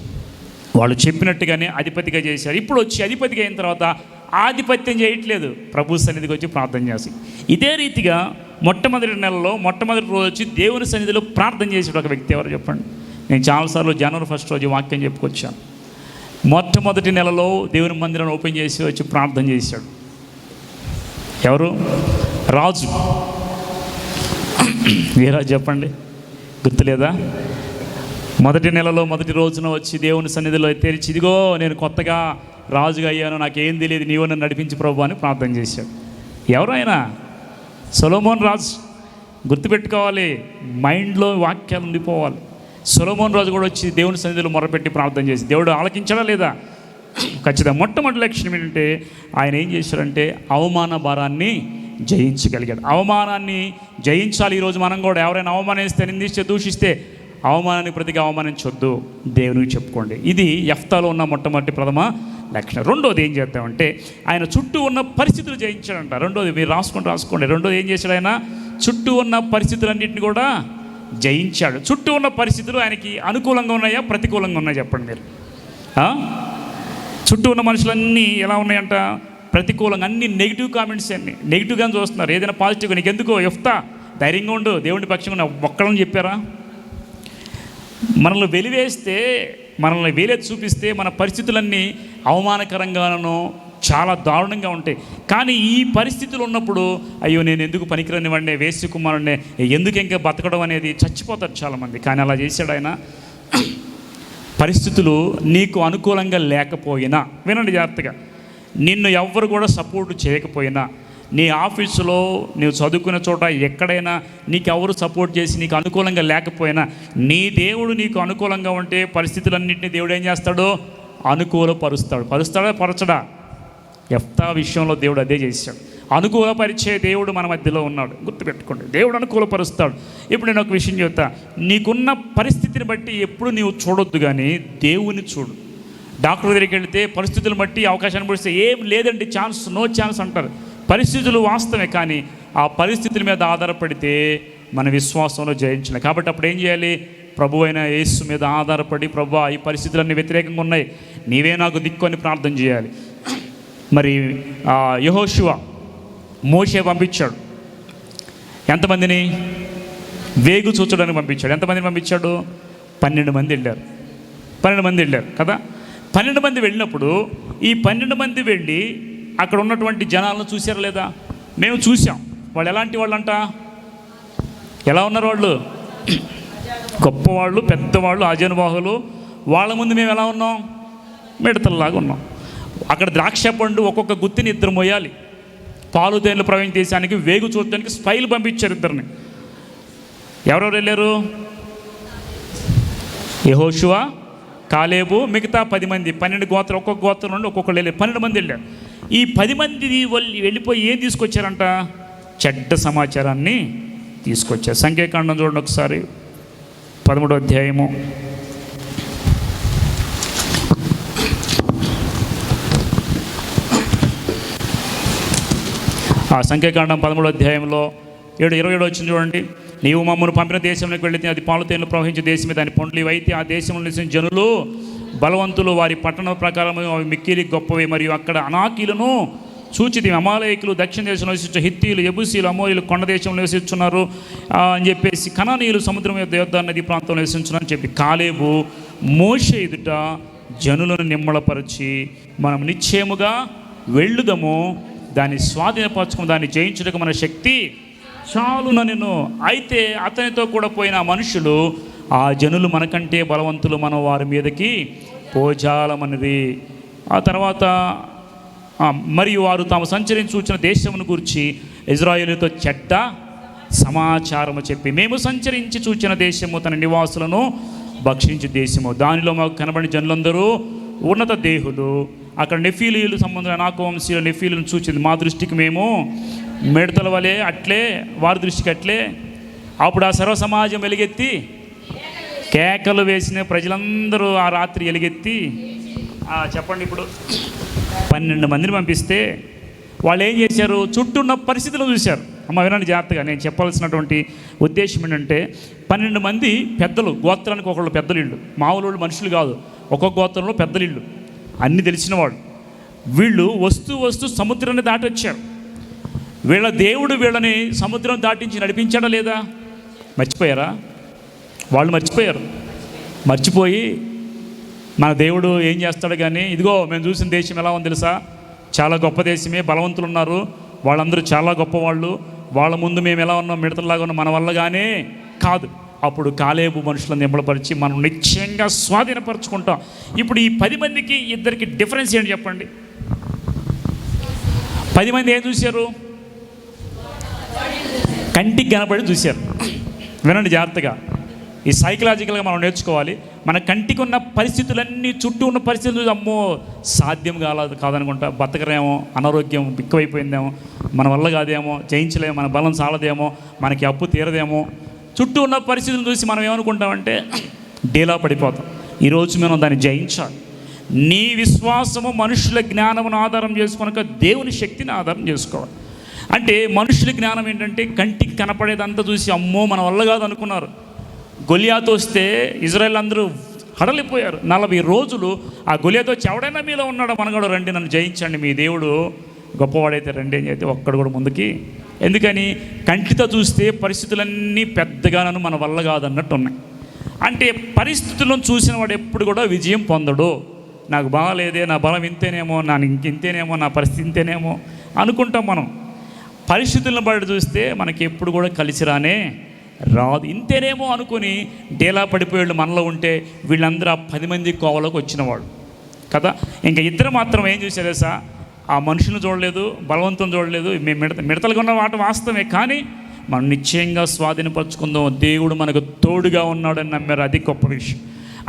వాళ్ళు చెప్పినట్టుగానే అధిపతిగా చేశారు. ఇప్పుడు వచ్చి అధిపతిగా అయిన తర్వాత ఆధిపత్యం చేయట్లేదు. ప్రభు సన్నిధికి వచ్చి ప్రార్థన చేసి. ఇదే రీతిగా మొట్టమొదటి నెలలో మొట్టమొదటి రోజు వచ్చి దేవుని సన్నిధిలో ప్రార్థన చేసాడు ఒక వ్యక్తి ఎవరు చెప్పండి. నేను చాలాసార్లు జనవరి ఫస్ట్ రోజు వాక్యం చెప్పుకొచ్చాను. మొట్టమొదటి నెలలో దేవుని మందిరాన్ని ఓపెన్ చేసి వచ్చి ప్రార్థన చేశాడు. ఎవరు? రాజు. ఏ రాజు చెప్పండి. గుర్తులేదా? మొదటి నెలలో మొదటి రోజున వచ్చి దేవుని సన్నిధిలో తెరిచి ఇదిగో నేను కొత్తగా రాజుగా అయ్యాను నాకేం తెలియదు నీవు నన్ను నడిపించి ప్రభు అని ప్రార్థన చేశాడు. ఎవరైనా సొలోమోన్ రాజు గుర్తుపెట్టుకోవాలి మైండ్లో వాక్యాలు ఉండిపోవాలి. సొలోమోన్ రాజు కూడా వచ్చి దేవుని సన్నిధిలో మొరపెట్టి ప్రార్థన చేసి దేవుడు ఆలకించడా లేదా? ఖచ్చితంగా మొట్టమొదటి లక్షణం ఏంటంటే ఆయన ఏం చేశారంటే అవమాన భారాన్ని జయించగలిగాడు. అవమానాన్ని జయించాలి ఈరోజు మనం కూడా. ఎవరైనా అవమానిస్తే నిందిస్తే దూషిస్తే అవమానాన్ని ప్రతిగా అవమానించొద్దు. దేవునికి చెప్పుకోండి. ఇది ఎఫ్తాలో ఉన్న మొట్టమొదటి ప్రథమ లక్షణం రెండోది ఏం చేద్దామంటే ఆయన చుట్టూ ఉన్న పరిస్థితులు జయించాడంట. రెండోది మీరు రాసుకొని రాసుకోండి. రెండోది ఏం చేశాడు ఆయన? చుట్టూ ఉన్న పరిస్థితులన్నింటిని కూడా జయించాడు. చుట్టూ ఉన్న పరిస్థితులు ఆయనకి అనుకూలంగా ఉన్నాయా ప్రతికూలంగా ఉన్నాయా చెప్పండి మీరు? చుట్టూ ఉన్న మనుషులన్నీ ఎలా ఉన్నాయంట? ప్రతికూలంగా అన్ని నెగిటివ్ కామెంట్స్ అన్ని. నెగిటివ్గా చూస్తున్నారు. ఏదైనా పాజిటివ్గా నీకు ఎందుకో ఎఫ్తా ధైర్యంగా ఉండు దేవుని పక్షంగా ఉన్న ఒక్కళ్ళని చెప్పారా? మనల్ని వెలివేస్తే మనల్ని వేలెత్తి చూపిస్తే మన పరిస్థితులన్నీ అవమానకరంగానూ చాలా దారుణంగా ఉంటాయి. కానీ ఈ పరిస్థితులు ఉన్నప్పుడు అయ్యో నేను ఎందుకు పనికిరాని వాడిని వేసి కుమారుడినే ఎందుకు ఇంకా బతకడం అనేది చచ్చిపోతారు చాలామంది. కానీ అలా చేశాడు ఆయన. పరిస్థితులు నీకు అనుకూలంగా లేకపోయినా వినండి జాగ్రత్తగా నిన్ను ఎవ్వరు కూడా సపోర్ట్ చేయకపోయినా నీ ఆఫీసులో నువ్వు చదువుకున్న చోట ఎక్కడైనా నీకు ఎవరు సపోర్ట్ చేసి నీకు అనుకూలంగా లేకపోయినా నీ దేవుడు నీకు అనుకూలంగా ఉంటే పరిస్థితులన్నింటినీ దేవుడు ఏం చేస్తాడు? అనుకూలపరుస్తాడు. పరుస్తాడా? పరచడా? ఎఫ్తా విషయంలో దేవుడు అదే చేశాడు. అనుకూలపరిచే దేవుడు మన మధ్యలో ఉన్నాడు. గుర్తుపెట్టుకోండి. దేవుడు అనుకూలపరుస్తాడు. ఇప్పుడు నేను ఒక విషయం చెప్తా. నీకున్న పరిస్థితిని బట్టి ఎప్పుడు నీవు చూడొద్దు కానీ దేవుని చూడు. డాక్టర్ దగ్గరికి వెళితే పరిస్థితులు బట్టి అవకాశాన్ని పడిస్తే ఏం లేదండి. ఛాన్స్ నో ఛాన్స్ అంటారు. పరిస్థితులు వాస్తవమే కానీ ఆ పరిస్థితుల మీద ఆధారపడితే మన విశ్వాసంలో జయించలేం. కాబట్టి అప్పుడు ఏం చేయాలి? ప్రభు అయిన యేసు మీద ఆధారపడి ప్రభు ఈ పరిస్థితులన్నీ వ్యతిరేకంగా ఉన్నాయి. నీవే నాకు దిక్కు అని ప్రార్థన చేయాలి. మరి యహోశివ మోషే పంపించాడు. ఎంతమందిని? వేగు చూచడానికి పంపించాడు. ఎంతమందిని పంపించాడు? పన్నెండు మంది వెళ్ళారు. పన్నెండు మంది వెళ్ళారు కదా? పన్నెండు మంది వెళ్ళినప్పుడు ఈ పన్నెండు మంది వెళ్ళి అక్కడ ఉన్నటువంటి జనాలను చూశారా లేదా? మేము చూసాం వాళ్ళు ఎలాంటి వాళ్ళు అంట ఎలా ఉన్నారు వాళ్ళు? గొప్పవాళ్ళు పెద్దవాళ్ళు ఆజనుబాహులు. వాళ్ళ ముందు మేము ఎలా ఉన్నాం? మిడతల్లాగా ఉన్నాం. అక్కడ ద్రాక్ష పండు ఒక్కొక్క గుత్తిని ఇద్దరు మోయాలి. పాలు తేనెలు ప్రవేశం దేశానికి వేగు చూడటానికి స్పైల్ పంపించారు ఇద్దరిని. ఎవరెవరు వెళ్ళారు? యహోషువా కాలేబు మిగతా పది మంది. పన్నెండు గోత్రం ఒక్కొక్క గోత్రం నుండి ఒక్కొక్కరు వెళ్ళారు పన్నెండు మంది వెళ్ళారు. ఈ పది మంది వెళ్ళిపోయి ఏం తీసుకొచ్చారంట? చెడ్డ సమాచారాన్ని తీసుకొచ్చారు. సంఖ్యాకాండం చూడండి ఒకసారి. పదమూడో అధ్యాయము. ఆ సంఖ్యాకాండం పదమూడో అధ్యాయంలో ఏడు ఇరవై ఏడు వచ్చింది చూడండి. నీవు మమ్మల్ని పంపిన దేశంలోకి వెళితే అది పాలు తేనెలు ప్రవహించే దేశమే. దాని పండ్లు ఇవైతే ఆ దేశంలో నిలిచిన జనులు బలవంతులు వారి పట్టణ ప్రకారము అవి మిక్కిలి గొప్పవి. మరియు అక్కడ అనాకీలను సూచితి అమాలయకులు దక్షిణ దేశంలో నివసించు హిత్తీలు ఎబుసీలు అమోరీలు కొండ దేశంలో నివసిస్తున్నారు. అని చెప్పేసి కణనీయులు సముద్రం యొక్క దేవదార నది ప్రాంతంలో నివసించున్నారు అని చెప్పి కాలేబు మోష ఎదుట జనులను నిమ్మలపరిచి మనం నిశ్చయముగా వెళ్ళుదము. దాన్ని స్వాధీనపరచుకుని దాన్ని జయించుటకు మన శక్తి చాలున నేను అయితే అతనితో కూడా పోయిన మనుషులు ఆ జనులు మనకంటే బలవంతులు మనం వారి మీదకి పోజాలమన్నది. ఆ తర్వాత మరియు వారు తాము సంచరించి చూచిన దేశమును గురించి ఇజ్రాయేలుతో చెడ్డ సమాచారము చెప్పి మేము సంచరించి చూచిన దేశము తన నివాసులను భక్షించే దేశము. దానిలో మాకు కనబడిన జనులందరూ ఉన్నత దేహులు. అక్కడ నెఫీలీలు సంబంధమైన నాకు వంశీయుల నెఫీలను చూచింది. మా దృష్టికి మేము మిడతల వలె అట్లే వారి దృష్టికి అట్లే. అప్పుడు ఆ సర్వ సమాజం వెలుగెత్తి కేకలు వేసిన ప్రజలందరూ ఆ రాత్రి ఎలుగెత్తి చెప్పండి ఇప్పుడు. పన్నెండు మందిని పంపిస్తే వాళ్ళు ఏం చేశారు? చుట్టూ ఉన్న పరిస్థితులు చూశారు. అమ్మ వినండి జాగ్రత్తగా నేను చెప్పాల్సినటువంటి ఉద్దేశం ఏంటంటే పన్నెండు మంది పెద్దలు గోత్రానికి ఒకళ్ళు పెద్దలు ఇళ్ళు. మామూలు వాళ్ళు మనుషులు కాదు ఒక్కొక్క గోత్రంలో పెద్దలు ఇళ్ళు. అన్నీ తెలిసిన వాళ్ళు. వీళ్ళు వస్తూ వస్తూ సముద్రాన్ని దాటి వచ్చారు వీళ్ళ దేవుడు వీళ్ళని సముద్రం దాటించి నడిపించాడా లేదా? మర్చిపోయారా? వాళ్ళు మర్చిపోయారు. మర్చిపోయి మన దేవుడు ఏం చేస్తాడు కానీ ఇదిగో మేము చూసిన దేశం ఎలా ఉంది తెలుసా? చాలా గొప్ప దేశమే బలవంతులు ఉన్నారు. వాళ్ళందరూ చాలా గొప్పవాళ్ళు. వాళ్ళ ముందు మేము ఎలా ఉన్నాం? మిడతల్లాగా ఉన్నాం. మన వల్ల కానీ కాదు. అప్పుడు కాలేబు మనుషులను నింబలపరిచి మనం నిశ్చయంగా స్వాధీనపరచుకుంటాం. ఇప్పుడు ఈ పది మందికి ఇద్దరికి డిఫరెన్స్ ఏంటి చెప్పండి? పది మంది ఏం చూశారు? కంటికి కనబడి చూశారు. వినండి జాగ్రత్తగా. ఈ సైకలాజికల్గా మనం నేర్చుకోవాలి. మన కంటికి ఉన్న పరిస్థితులన్నీ చుట్టూ ఉన్న పరిస్థితులు చూసి, అమ్మో సాధ్యం కాలేదు కాదనుకుంటా బతకరేమో అనారోగ్యం బిక్కువైపోయిందేమో మన వల్ల కాదేమో జయించలేమో మన బలం చాలదేమో మనకి అప్పు తీరదేమో. చుట్టూ ఉన్న పరిస్థితులను చూసి మనం ఏమనుకుంటామంటే డీలా పడిపోతాం. ఈరోజు మనం దాన్ని జయించాలి. నీ విశ్వాసము మనుషుల జ్ఞానమును ఆధారం చేసుకునక దేవుని శక్తిని ఆధారం చేసుకోవాలి. అంటే మనుషుల జ్ఞానం ఏంటంటే కంటికి కనపడేదంతా చూసి అమ్మో మన వల్ల కాదు అనుకున్నారు గొలియాతో వస్తే ఇజ్రాయెల్ అందరూ హడలిపోయారు. నలభై రోజులు ఆ గొలియాతో ఎవడైనా మీలో ఉన్నాడు మనగాడు రండి నన్ను జయించండి మీ దేవుడు గొప్పవాడైతే రండి అని చెప్పి ఒక్కడు కూడా ముందుకి. ఎందుకని? కంటితో చూస్తే పరిస్థితులన్నీ పెద్దగా మన వల్ల కాదన్నట్టు ఉన్నాయి. అంటే పరిస్థితులను చూసిన వాడు ఎప్పుడు కూడా విజయం పొందడు. నాకు బాగాలేదే నా బలం ఇంతేనేమో నా ఇంక ఇంతేనేమో నా పరిస్థితి ఇంతేనేమో అనుకుంటాం మనం. పరిస్థితులను బట్టి చూస్తే మనకి ఎప్పుడు కూడా కలిసి రానే రాదు. ఇంతేనేమో అనుకుని డేలా పడిపోయేళ్ళు మనలో ఉంటే వీళ్ళందరూ ఆ పది మంది కోవలోకి వచ్చినవాడు కదా? ఇంకా ఇద్దరు మాత్రం ఏం చూసారు సా ఆ మనుషుని చూడలేదు బలవంతం చూడలేదు. మేము మిడత మిడతలుగా ఉన్న మాట వాస్తవమే కానీ మనం నిశ్చయంగా స్వాధీనపరచుకుందాం. దేవుడు మనకు తోడుగా ఉన్నాడని నమ్మారు. అది గొప్ప విషయం.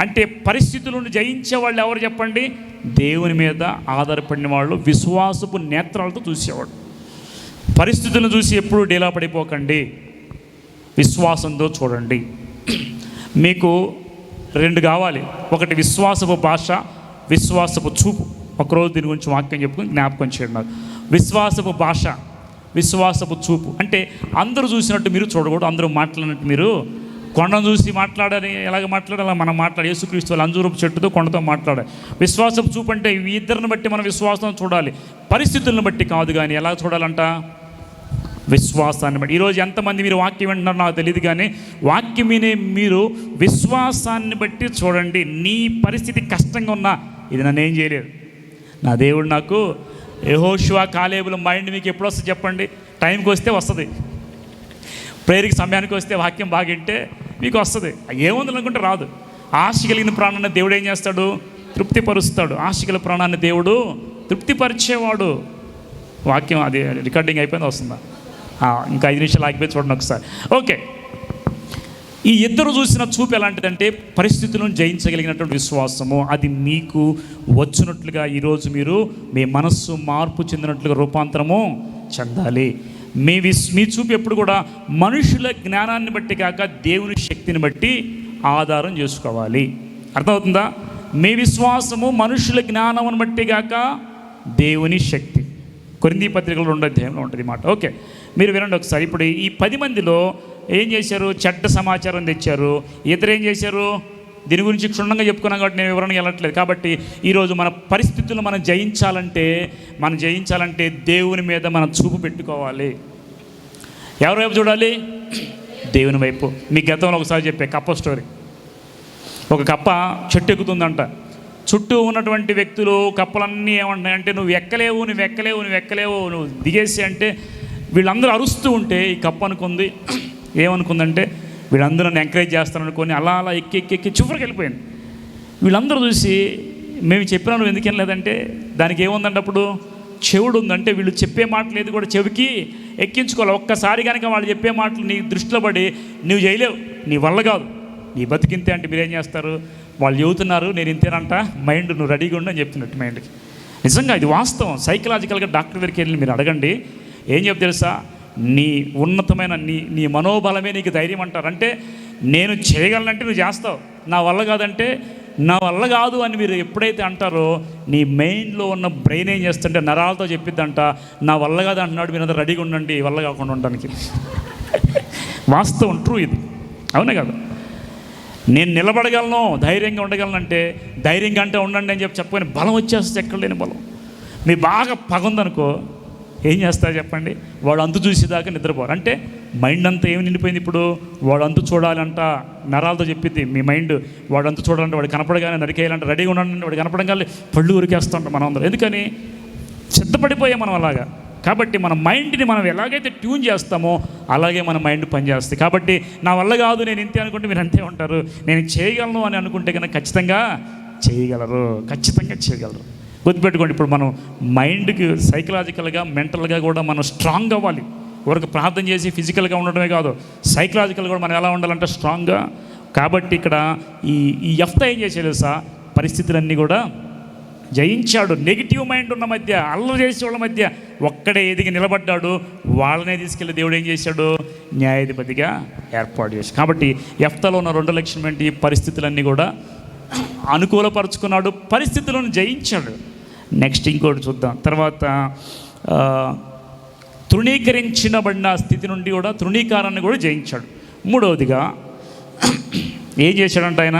అంటే పరిస్థితులను జయించే వాళ్ళు ఎవరు చెప్పండి? దేవుని మీద ఆధారపడిన వాళ్ళు విశ్వాసపు నేత్రాలతో చూసేవాడు పరిస్థితులను చూసి ఎప్పుడూ డీలా పడిపోకండి. విశ్వాసంతో చూడండి. మీకు రెండు కావాలి. ఒకటి విశ్వాసపు భాష విశ్వాసపు చూపు. ఒకరోజు దీని గురించి వాక్యం చెప్పుకుని జ్ఞాపకం చేయండి నాకు. విశ్వాసపు భాష విశ్వాసపు చూపు. అంటే అందరూ చూసినట్టు మీరు చూడకూడదు అందరూ మాట్లాడినట్టు మీరు కొండను చూసి మాట్లాడాలి ఎలాగ మాట్లాడాలి మనం మాట్లాడి యేసుక్రీస్తు అంజూరపు చెట్టుతో కొండతో మాట్లాడాలి. విశ్వాసపు చూపు అంటే ఈ ఇద్దరిని బట్టి మనం విశ్వాసం చూడాలి. పరిస్థితులను బట్టి కాదు కానీ ఎలా చూడాలంట? విశ్వాసాన్ని బట్టి. ఈరోజు ఎంతమంది మీరు వాక్యం వింటున్నారో నాకు తెలియదు కానీ వాక్యం వినే మీరు విశ్వాసాన్ని బట్టి చూడండి. నీ పరిస్థితి కష్టంగా ఉన్నా ఇది నన్ను ఏం చేయలేదు. నా దేవుడు నాకు యహోషువా కాలేబుల మైండ్ మీకు ఎప్పుడు వస్తుంది చెప్పండి? టైంకి వస్తే వస్తుంది. ప్రేయర్కి సమయానికి వస్తే వాక్యం బాగింటే మీకు వస్తుంది. ఏముంది అనుకుంటే రాదు. ఆశ కలిగిన ప్రాణాన్ని దేవుడు ఏం చేస్తాడు? తృప్తిపరుస్తాడు. ఆశ కలిగిన ప్రాణాన్ని దేవుడు తృప్తిపరిచేవాడు. వాక్యం అది రికార్డింగ్ అయిపోయింది వస్తుందా? ఇంకా ఐదు నిమిషాలు ఆగిపోయి చూడండి ఒకసారి. ఓకే. ఈ ఇద్దరు చూసిన చూపు ఎలాంటిదంటే పరిస్థితులను జయించగలిగినటువంటి విశ్వాసము. అది మీకు వచ్చినట్లుగా ఈరోజు మీరు మీ మనస్సు మార్పు చెందినట్లుగా రూపాంతరము చెందాలి. మీ విస్ మీ చూపు ఎప్పుడు కూడా మనుషుల జ్ఞానాన్ని బట్టి కాక దేవుని శక్తిని బట్టి ఆధారం చేసుకోవాలి. అర్థమవుతుందా? మీ విశ్వాసము మనుషుల జ్ఞానమును బట్టి కాక దేవుని శక్తి. కొరింది పత్రికలు రెండు అధ్యాయంలో ఉంటుంది మాట. ఓకే మీరు వినండి ఒకసారి. ఇప్పుడు ఈ పది మందిలో ఏం చేశారు? చెడ్డ సమాచారం తెచ్చారు. ఇద్దరు ఏం చేశారు? దీని గురించి క్షుణ్ణంగా చెప్పుకున్నాం కాబట్టి నేను వివరణ వెళ్ళట్లేదు. కాబట్టి ఈరోజు మన పరిస్థితులు మనం జయించాలంటే మనం జయించాలంటే దేవుని మీద మనం చూపు పెట్టుకోవాలి. ఎవరి వైపు చూడాలి? దేవుని వైపు. మీ గతంలో ఒకసారి చెప్పే కప్ప స్టోరీ ఒక కప్ప చెట్టు ఎక్కుతుందంట. చుట్టూ ఉన్నటువంటి వ్యక్తులు కప్పలన్నీ ఏమంటున్నాయంటే నువ్వు ఎక్కలేవు నువ్వు ఎక్కలేవు నువ్వు ఎక్కలేవు నువ్వు దిగేసి అంటే వీళ్ళందరూ అరుస్తూ ఉంటే ఈ కప్ప అనుకుంది ఏమనుకుందంటే వీళ్ళందరూ నన్ను ఎంకరేజ్ చేస్తారనుకొని అలా అలా ఎక్కి ఎక్కి ఎక్కి చివరికి వెళ్ళిపోయింది వీళ్ళందరూ చూసి మేము చెప్పినా నువ్వు ఎందుకేం లేదంటే దానికి ఏముందంటే అప్పుడు? చెవుడు ఉందంటే వీళ్ళు చెప్పే మాటలు ఏది కూడా చెవికి ఎక్కించుకోవాలి. ఒక్కసారి కనుక వాళ్ళు చెప్పే మాటలు నీ దృష్టిలో పడి నువ్వు చేయలేవు నీ వల్ల కాదు నీ బతికింతే అంటే మీరేం చేస్తారు? వాళ్ళు చెబుతున్నారు నేను ఇంతేనంట మైండ్ నువ్వు రెడీగా ఉండు అని చెప్తున్నట్టు మైండ్కి నిజంగా ఇది వాస్తవం. సైకలాజికల్గా డాక్టర్ దగ్గరికి వెళ్ళి మీరు అడగండి. ఏం చెప్తే తెలుసా? నీ ఉన్నతమైన నీ నీ మనోబలమే నీకు ధైర్యం అంటారు. అంటే నేను చేయగలనంటే నువ్వు చేస్తావు. నా వల్ల కాదంటే నా వల్ల కాదు అని మీరు ఎప్పుడైతే అంటారో నీ మెయిన్లో ఉన్న బ్రెయిన్ ఏం చేస్తుంటే నరాలతో చెప్పిద్దంట నా వల్ల కాదు అంటున్నాడు మీరు అందరూ రెడీగా ఉండండి వల్ల కాకుండా ఉండడానికి. వాస్తవం ట్రూ ఇది. అవునే కదా? నేను నిలబడగలను ధైర్యంగా ఉండగలనంటే ధైర్యంగా అంటే ఉండండి అని చెప్పి చెప్పుకొని బలం వచ్చేస్తుంది ఎక్కడ లేని బలం. మీ బాగా పగుందనుకో ఏం చేస్తారు చెప్పండి? వాడు అంతు చూసేదాకా నిద్రపోరు. అంటే మైండ్ అంతా ఏమి నిండిపోయింది ఇప్పుడు? వాడు అంతు చూడాలంట నరాలతో చెప్పిద్ది. మీ మైండ్ వాడు అంతు చూడాలంటే వాడు కనపడగానే నరికేయాలంటే రెడీగా ఉండాలంటే వాడు కనపడగానే పళ్ళు ఉరికేస్తుంటాం మనం అందరం ఎందుకని? సిద్ధపడిపోయాం మనం అలాగా. కాబట్టి మన మైండ్ని మనం ఎలాగైతే ట్యూన్ చేస్తామో అలాగే మన మైండ్ పనిచేస్తుంది. కాబట్టి నా వల్ల కాదు నేను ఇంతే అనుకుంటే మీరు అంతే ఉంటారు. నేను చేయగలను అని అనుకుంటే కనుక ఖచ్చితంగా చేయగలరు. ఖచ్చితంగా చేయగలరు. గుర్తుపెట్టుకోండి ఇప్పుడు మనం మైండ్కి సైకలాజికల్గా మెంటల్గా కూడా మనం స్ట్రాంగ్ అవ్వాలి. వరకు ప్రార్థన చేసి ఫిజికల్గా ఉండడమే కాదు సైకలాజికల్ కూడా మనం ఎలా ఉండాలంటే స్ట్రాంగ్గా. కాబట్టి ఇక్కడ ఈ ఈ ఎఫ్త ఏం చేసేది సార్ పరిస్థితులన్నీ కూడా జయించాడు. నెగిటివ్ మైండ్ ఉన్న మధ్య అల్లరి చేసే వాళ్ళ మధ్య ఒక్కడే ఎదిగి నిలబడ్డాడు. వాళ్ళనే తీసుకెళ్ళి దేవుడు ఏం చేశాడు? న్యాయాధిపతిగా ఏర్పాటు చేశాడు. కాబట్టి ఎఫ్తలో ఉన్న రెండు లక్షల ఏంటి? పరిస్థితులన్నీ కూడా అనుకూలపరుచుకున్నాడు. పరిస్థితులను జయించాడు. నెక్స్ట్ ఇంకోటి చూద్దాం. తర్వాత తృణీకరించినబడిన తృణీకరించబడిన స్థితి నుండి కూడా తృణీకారాన్ని కూడా జయించాడు. మూడవదిగా ఏం చేశాడంట ఆయన?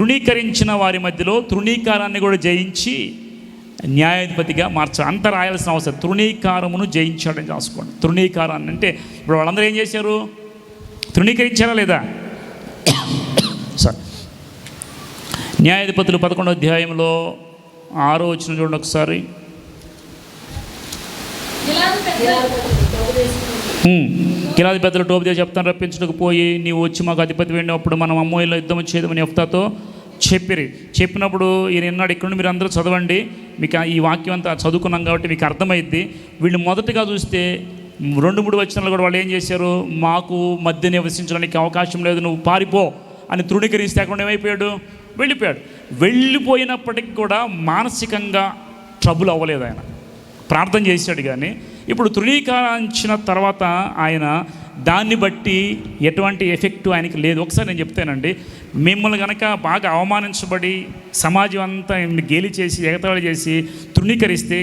తృణీకరించిన వారి మధ్యలో తృణీకారాన్ని కూడా జయించి న్యాయాధిపతిగా మార్చాలి అంత రాయాల్సిన అవసరం. తృణీకారమును జయించడం రాసుకోండి. తృణీకారాన్ని. అంటే ఇప్పుడు వాళ్ళందరూ ఏం చేశారు? తృణీకరించారా లేదా? సార్. న్యాయాధిపతులు పదకొండో అధ్యాయంలో ఆరో వచ్చిన చూడండి ఒకసారి. గిలాదు పెద్దలు కిలాది పెద్దలు టోపిదే చెప్తాను రప్పించుటకు పోయి నీవు వచ్చి మాకు అధిపతి వెళ్ళినప్పుడు మనం అమ్మోయిలో యుద్ధం చేయదని చెప్తాతో చెప్పిరి. చెప్పినప్పుడు ఈయన ఎన్నాడు ఇక్కడ మీరు అందరూ చదవండి. మీకు ఈ వాక్యం అంతా చదువుకున్నాం కాబట్టి మీకు అర్థమైద్ది. వీళ్ళు మొదటగా చూస్తే రెండు మూడు వచనాలు కూడా వాళ్ళు ఏం చేశారు? మాకు మధ్య నివసించడానికి అవకాశం లేదు నువ్వు పారిపో అని తృణీకరిస్తే అక్కడ ఏమైపోయాడు? వెళ్ళిపోయాడు. వెళ్ళిపోయినప్పటికి కూడా మానసికంగా ట్రబుల్ అవ్వలేదు ఆయన. ప్రార్థన చేశాడు కానీ ఇప్పుడు తృణీకరించిన తర్వాత ఆయన దాన్ని బట్టి ఎటువంటి ఎఫెక్ట్ ఆయనకి లేదు. ఒకసారి నేను చెప్తానండి. మిమ్మల్ని కనుక బాగా అవమానించబడి సమాజం అంతా గేలి చేసి ఎగతాళి చేసి తృణీకరిస్తే